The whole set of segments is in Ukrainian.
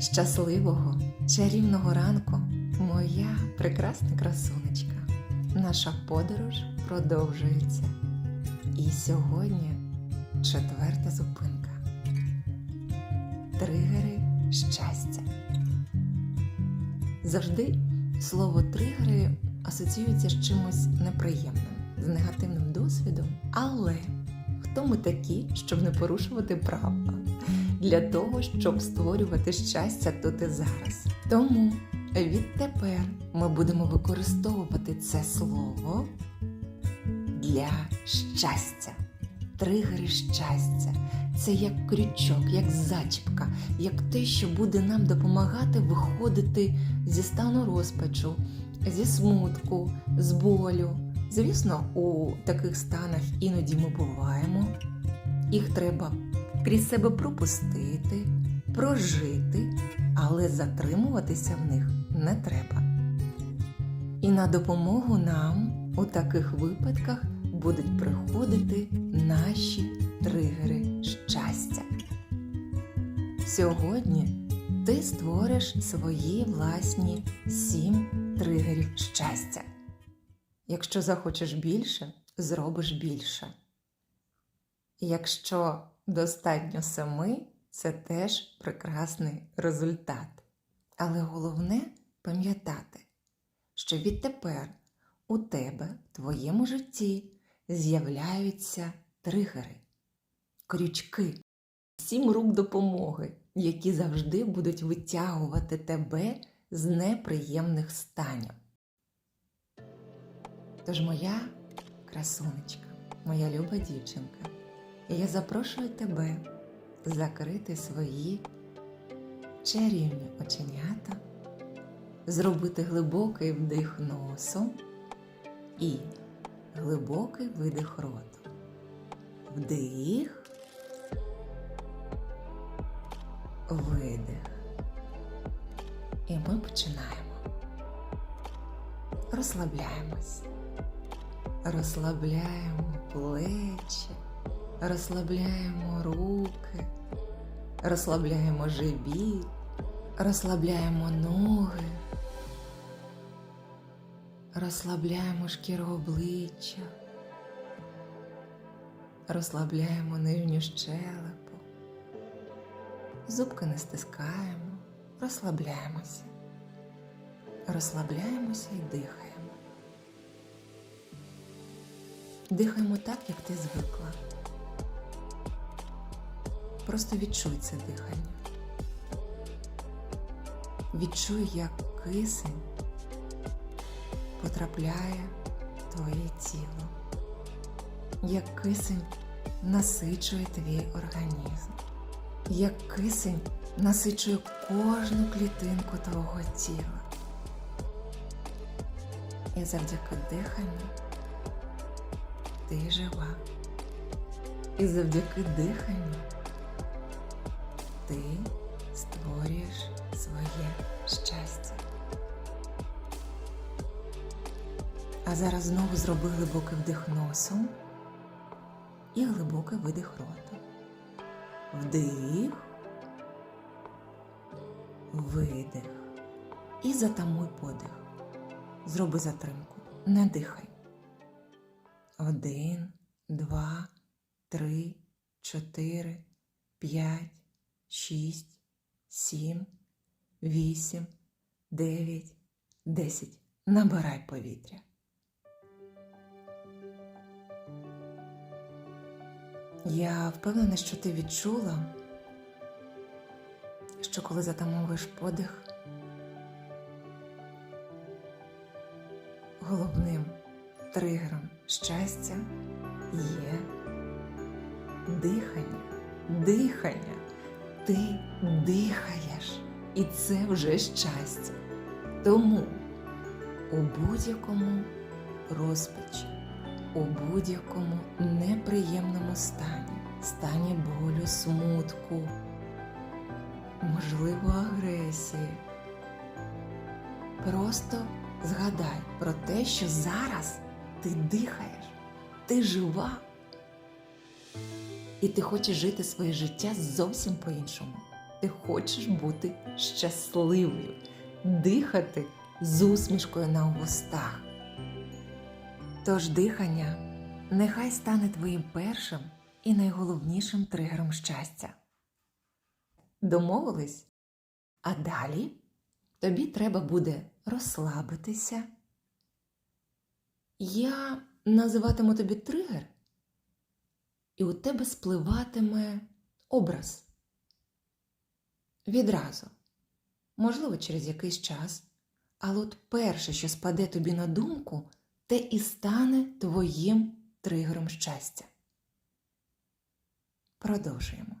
Щасливого, чарівного ранку, моя прекрасна красунечка. Наша подорож продовжується. І сьогодні четверта зупинка. Тригери щастя. Завжди слово тригери асоціюється з чимось неприємним, з негативним досвідом. Але хто ми такі, щоб не порушувати правила? Для того, щоб створювати щастя тут і зараз. Тому відтепер ми будемо використовувати це слово для щастя. Тригери щастя. Це як крючок, як зачіпка, як те, що буде нам допомагати виходити зі стану розпачу, зі смутку, з болю. Звісно, у таких станах іноді ми буваємо. Їх треба крізь себе пропустити, прожити, але затримуватися в них не треба. І на допомогу нам у таких випадках будуть приходити наші тригери щастя. Сьогодні ти створиш свої власні сім тригерів щастя. Якщо захочеш більше, зробиш більше. Якщо достатньо семи, це теж прекрасний результат. Але головне пам'ятати, що відтепер у тебе в твоєму житті з'являються тригери, крючки, сім рук допомоги, які завжди будуть витягувати тебе з неприємних станів. Тож моя красунечка, моя люба дівчинка, я запрошую тебе закрити свої чарівні оченята, зробити глибокий вдих носом і глибокий видих ротом. Вдих, видих. І ми починаємо. Розслабляємось. Розслабляємо плечі, розслабляємо руки, розслабляємо живіт, розслабляємо ноги, розслабляємо шкіру обличчя, розслабляємо нижню щелепу, зубки не стискаємо, розслабляємося, розслабляємося і дихаємо. Дихаємо так, як ти звикла. Просто відчуй це дихання. Відчуй, як кисень потрапляє в твоє тіло, як кисень насичує твій організм, як кисень насичує кожну клітинку твого тіла. І завдяки диханню ти жива. І завдяки диханню ти створюєш своє щастя. А зараз знову зроби глибокий вдих носом і глибокий видих ротом. Вдих, видих. І затамуй подих. Зроби затримку. Не дихай. Один, два, три, чотири, п'ять, шість, сім, вісім, дев'ять, десять. Набирай повітря. Я впевнена, що ти відчула, що коли затамовуєш подих, головним тригером щастя є дихання. Дихання. Ти дихаєш, і це вже щастя. Тому у будь-якому розпачі, у будь-якому неприємному стані, стані болю, смутку, можливо, агресії. Просто згадай про те, що зараз ти дихаєш, ти жива. І ти хочеш жити своє життя зовсім по-іншому. Ти хочеш бути щасливою, дихати з усмішкою на вустах. Тож дихання нехай стане твоїм першим і найголовнішим тригером щастя. Домовились? А далі тобі треба буде розслабитися. Я називатиму тобі тригер, і у тебе спливатиме образ. Відразу, можливо, через якийсь час, але от перше, що спаде тобі на думку, те і стане твоїм тригером щастя. Продовжуємо.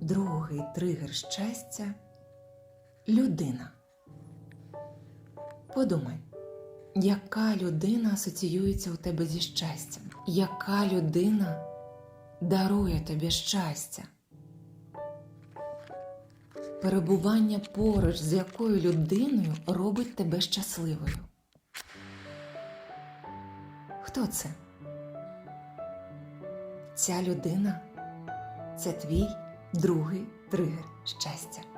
Другий тригер щастя людина. Подумай, яка людина асоціюється у тебе зі щастям? Яка людина дарує тобі щастя? Перебування поруч з якою людиною робить тебе щасливою? Хто це? Ця людина це твій другий тригер щастя.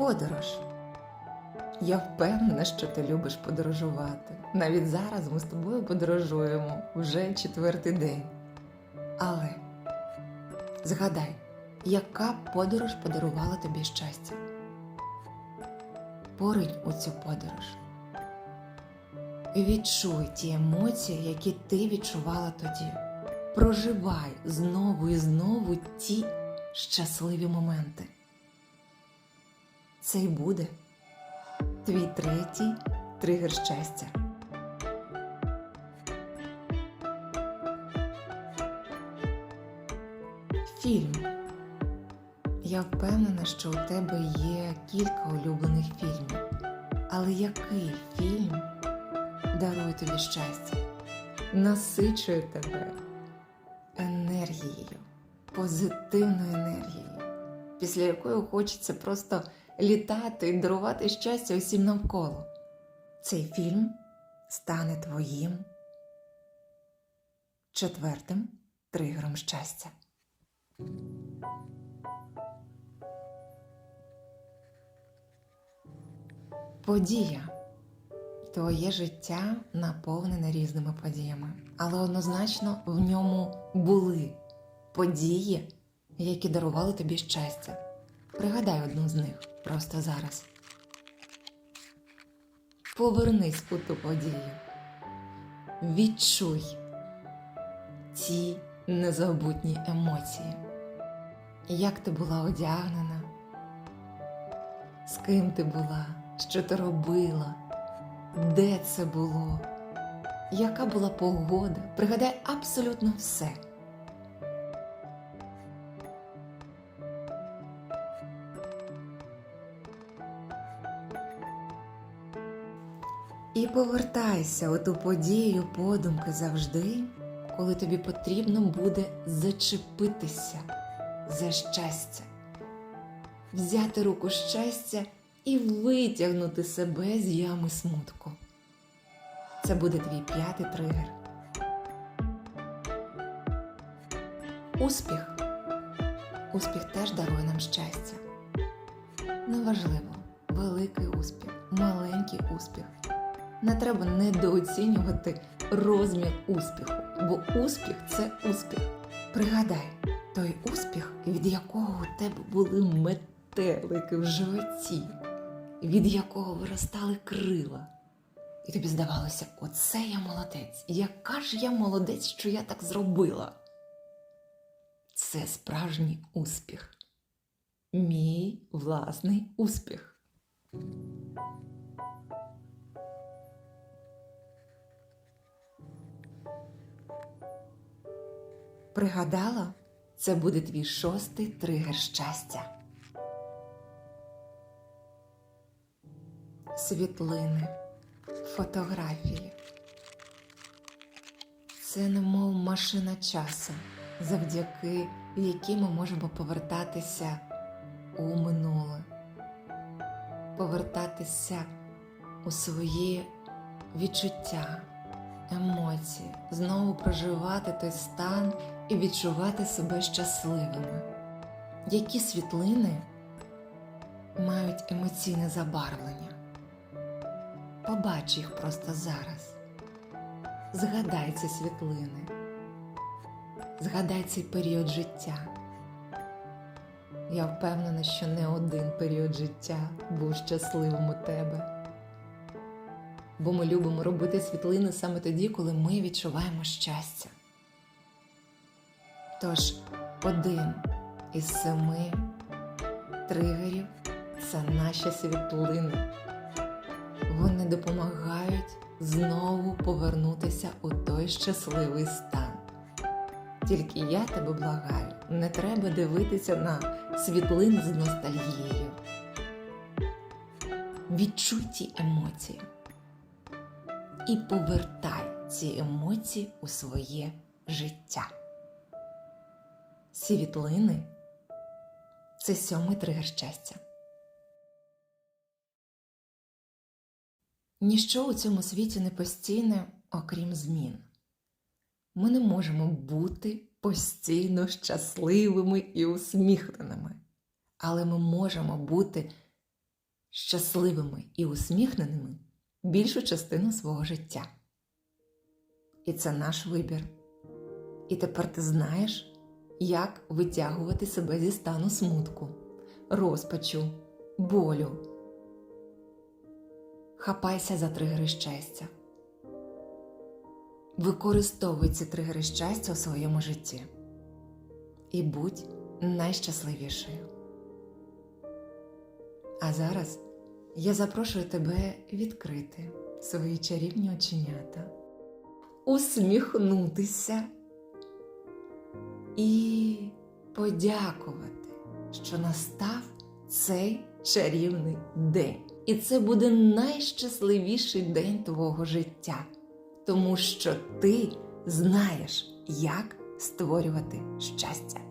Подорож. Я впевнена, що ти любиш подорожувати. Навіть зараз ми з тобою подорожуємо вже четвертий день. Але згадай, яка подорож подарувала тобі щастя? Поринь у цю подорож. І відчуй ті емоції, які ти відчувала тоді. Проживай знову і знову ті щасливі моменти. Це й буде твій третій тригер щастя. Фільм. Я впевнена, що у тебе є кілька улюблених фільмів. Але який фільм дарує тобі щастя, насичує тебе енергією, позитивною енергією, після якої хочеться просто літати і дарувати щастя усім навколо. Цей фільм стане твоїм четвертим тригером щастя. Подія. Твоє життя наповнене різними подіями, але однозначно в ньому були події, які дарували тобі щастя. Пригадай одну з них просто зараз. Повернись у ту подію. Відчуй ці незабутні емоції. Як ти була одягнена, з ким ти була, що ти робила, де це було, яка була погода. Пригадай абсолютно все. Повертайся у ту подію подумки завжди, коли тобі потрібно буде зачепитися за щастя, взяти руку щастя і витягнути себе з ями смутку. Це буде твій п'ятий тригер. Успіх. Успіх теж дарує нам щастя. Неважливо, великий успіх, маленький успіх. Не треба недооцінювати розмір успіху, бо успіх це успіх. Пригадай той успіх, від якого у тебе були метелики в животі, від якого виростали крила. І тобі здавалося, оце я молодець. Яка ж я молодець, що я так зробила? Це справжній успіх. Мій власний успіх. Пригадала, це буде твій шостий тригер щастя. Світлини, фотографії. Це немов машина часу, завдяки якій ми можемо повертатися у минуле, повертатися у свої відчуття, емоції, знову проживати той стан і відчувати себе щасливими. Які світлини мають емоційне забарвлення? Побач їх просто зараз. Згадай ці світлини. Згадай цей період життя. Я впевнена, що не один період життя був щасливим у тебе. Бо ми любимо робити світлини саме тоді, коли ми відчуваємо щастя. Тож, один із семи тригерів це наші світлини. Вони допомагають знову повернутися у той щасливий стан. Тільки я тебе благаю, не треба дивитися на світлини з ностальгією. Відчуй ті емоції і повертай ці емоції у своє життя. Світлини це сьомий тригер щастя. Ніщо у цьому світі не постійне, окрім змін. Ми не можемо бути постійно щасливими і усміхненими, але ми можемо бути щасливими і усміхненими більшу частину свого життя. І це наш вибір. І тепер ти знаєш, як витягувати себе зі стану смутку, розпачу, болю. Хапайся за тригери щастя. Використовуй ці тригери щастя у своєму житті і будь найщасливішою. А зараз я запрошую тебе відкрити свої чарівні оченята, усміхнутися і подякувати, що настав цей чарівний день. І це буде найщасливіший день твого життя, тому що ти знаєш, як створювати щастя.